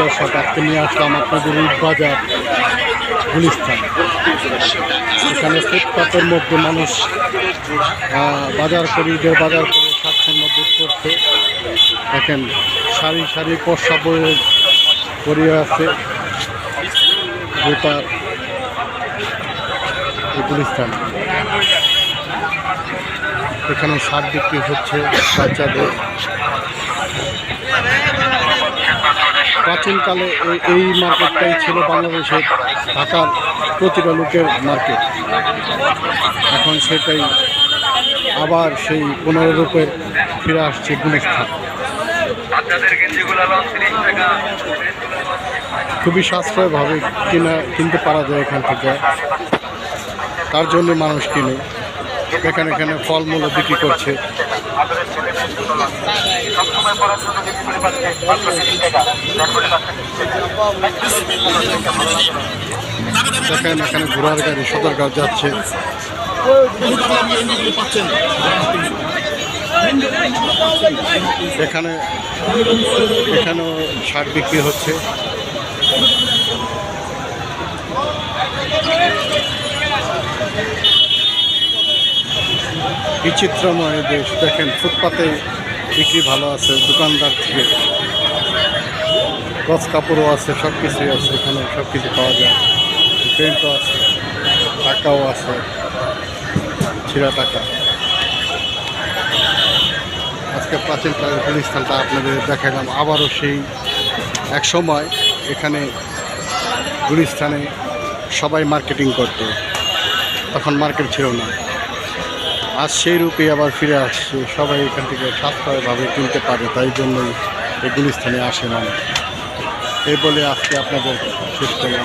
দর্শক, আজকে নিয়ে আসলাম আপনাদের বাজার গুলিস্তান এখানে ফুটপাতের মধ্যে মানুষ বাজার করে ঈদের বাজার করে স্বাচ্ছন্দ্য বোধ করছে। দেখেন, সারি সারি পশা বয়ে পড়িয়ে আছে এই গুলিস্তান এখানে সার বিক্রি হচ্ছে বাচ্চাদের। প্রাচীনকালে এই- এই মার্কেটটাই ছিল বাংলাদেশের ঢাকার প্রতিটা লোকের মার্কেট এখন সেটাই আবার সেই পনেরো রূপের ফিরে আসছে টাকা খুবই সাশ্রয়ভাবে কিনা কিনতে পারা যায় এখান থেকে। তার জন্য মানুষ কিনে। এখানে এখানে ফলমূল বিক্রি করছে। দেখেন, এখানে ঘোড়ার গাড়ি সদরগাঁও যাচ্ছে। এখানে এখানেও শার্ট বিক্রি হচ্ছে। বিচিত্রময় দেশ। দেখেন, ফুটপাতে বিক্রি ভালো আছে, দোকানদার থেকে গছ কাপড়ও আছে সব কিছুই আছে, এখানে সব কিছু পাওয়া যায়। পেন্টও আছে, টাকাও আছে, ছিঁড়া টাকা। আজকে প্রাচীন প্রাচীনকালের গুলিস্তানটা আপনাদের দেখালাম আবারও সেই এক সময় এখানে গুলিস্তানে সবাই মার্কেটিং করতো। তখন মার্কেট ছিল না। আজ সেই রূপে আবার ফিরে আসছে। সবাই এখান থেকে সাশ্রয়ভাবে কিনতে পারে, তাই জন্যই এগুলি স্থানে আসে মানুষ। এই বলে আজকে আপনাদের শেষ করলাম।